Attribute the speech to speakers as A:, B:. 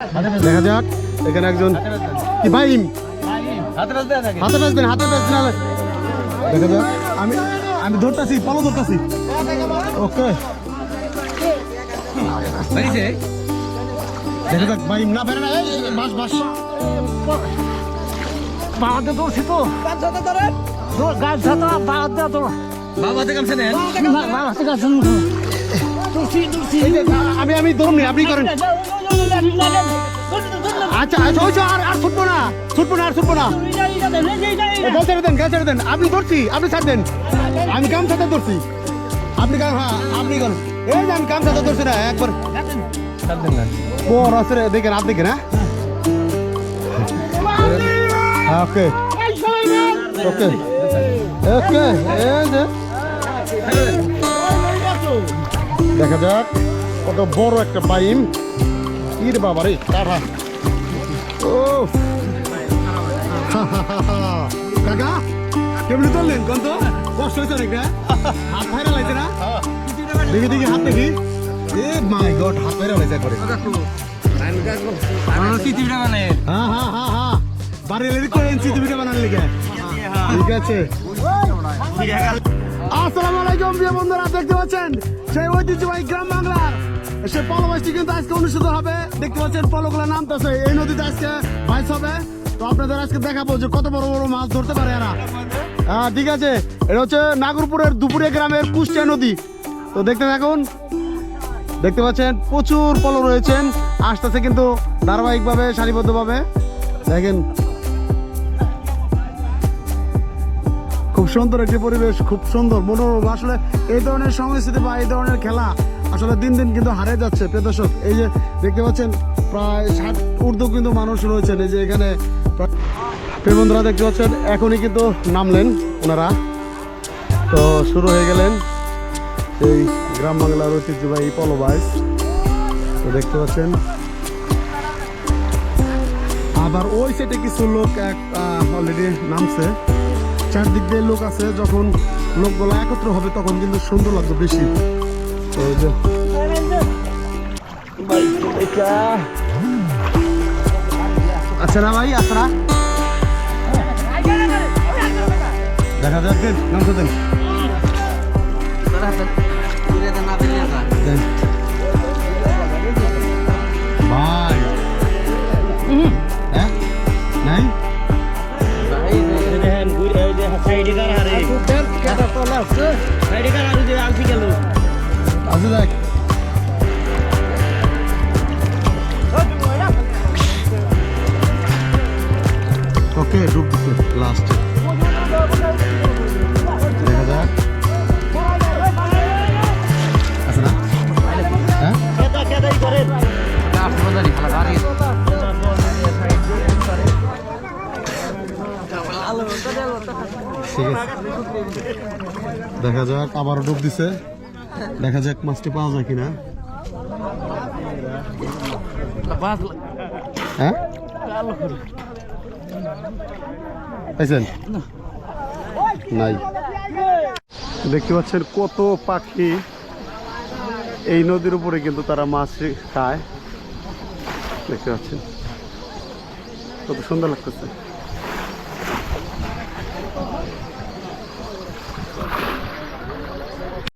A: দেখা যাক এখানে একজন কি ভাইম?
B: হাতে
A: হাতে নাহলে দেখা যাক আমি আমি ধরতেছি পলো ধরতেছি। ওকে। দেখা যাক ভাইম না এই, বাস বাস।
C: দৌড়ছি তো। গাছ দৌড়
B: কামছে নেন
C: দৌড়ছি দৌড়ছি
A: আমি আমি ধরুন আপনি করেন। আচ্ছা আচ্ছা ওই আর আর ছুটবো না ছুটবো না আর ছুটবো না। গাছ ছেড়ে দেন গাছ ছেড়ে দেন। আপনি ধরছি আপনি ছাড় দেন। আমি কাম ছাতা ধরছি। আপনি কাম হ্যাঁ আপনি করেন এই যে আমি কাম ছাতা ধরছি না একবার।
B: ছাড়বেন
A: বড় আছে রে, দেখেন আপনি দেখেন হ্যাঁ। ওকে। ওকে। ওকে যে। দেখা যাক কত বড় একটা বাইম। ইর বাবা রে কাঠা ও কাকা কেমনি চললেন কোন তো কষ্ট হয়েছে অনেক না হাত ফাইরা লাগছে না? দেখি দেখি হাত দেখি এ মাই গড হাত ফাইরা লাগছে করে হ্যাঁ হ্যাঁ হ্যাঁ হ্যাঁ বাড়ি রেডি করেন সিটিভিটা বানার লিগে ঠিক আছে। আসসালামু আলাইকুম প্রিয় বন্ধুরা দেখতে পাচ্ছেন? সেই ঐতিহ্যবাহী গ্রাম বাংলার সে পলো মাছটি কিন্তু আজকে অনুষ্ঠিত হবে। দেখতে পাচ্ছেন পলোগুলো নামতেছে এই নদীতে আজকে বাইস হবে। তো আপনাদের আজকে দেখাবো যে কত বড় বড় মাছ ধরতে পারে এরা। হ্যাঁ ঠিক আছে। এটা হচ্ছে নাগরপুরের দুপুরে গ্রামের কুষ্টিয়া নদী। তো দেখতে থাকুন। দেখতে পাচ্ছেন, প্রচুর পলো রয়েছেন। আসতেছে কিন্তু ধারাবাহিকভাবে, সারিবদ্ধভাবে। দেখেন। খুব সুন্দর একটি পরিবেশ, খুব সুন্দর, মনোরম। আসলে এই ধরনের সংস্কৃতি বা এই ধরনের খেলা আসলে দিন দিন কিন্তু হারিয়ে যাচ্ছে। প্রিয়দর্শক এই যে দেখতে পাচ্ছেন, প্রায় ষাট ঊর্ধ্ব কিন্তু মানুষ রয়েছেন। এই যে এখানে প্রায়- বন্ধুরা, দেখতে পাচ্ছেন, এখনই কিন্তু নামলেন ওনারা। তো শুরু হয়ে গেলেন এই গ্রাম বাংলার ঐতিহ্যবাহী পলো বাইস তো দেখতে পাচ্ছেন, আবার ওই সাইডে কিছু লোক এক অলরেডি নামছে। চারদিক দিয়ে লোক আছে, যখন লোকগুলো একত্র হবে, তখন কিন্তু সুন্দর লাগবে বেশি। আচ্ছা না ভাই দেখা যাক দেন নামতে দেন দেন ভাই হ্যাঁ নাই আছে ওকে ডুব দিচ্ছে লাস্টে দেখা যাক। না? হ্যাঁ? দেখা যাক ডুব দিছে। দেখা যাক মাছটি পাওয়া যায় কিনা। হ্যাঁ? নাই। দেখতে পাচ্ছেন কত পাখি এই নদীর উপরে কিন্তু তারা মাছ খায়। দেখতে পাচ্ছেন। কত সুন্দর লাগতেছে।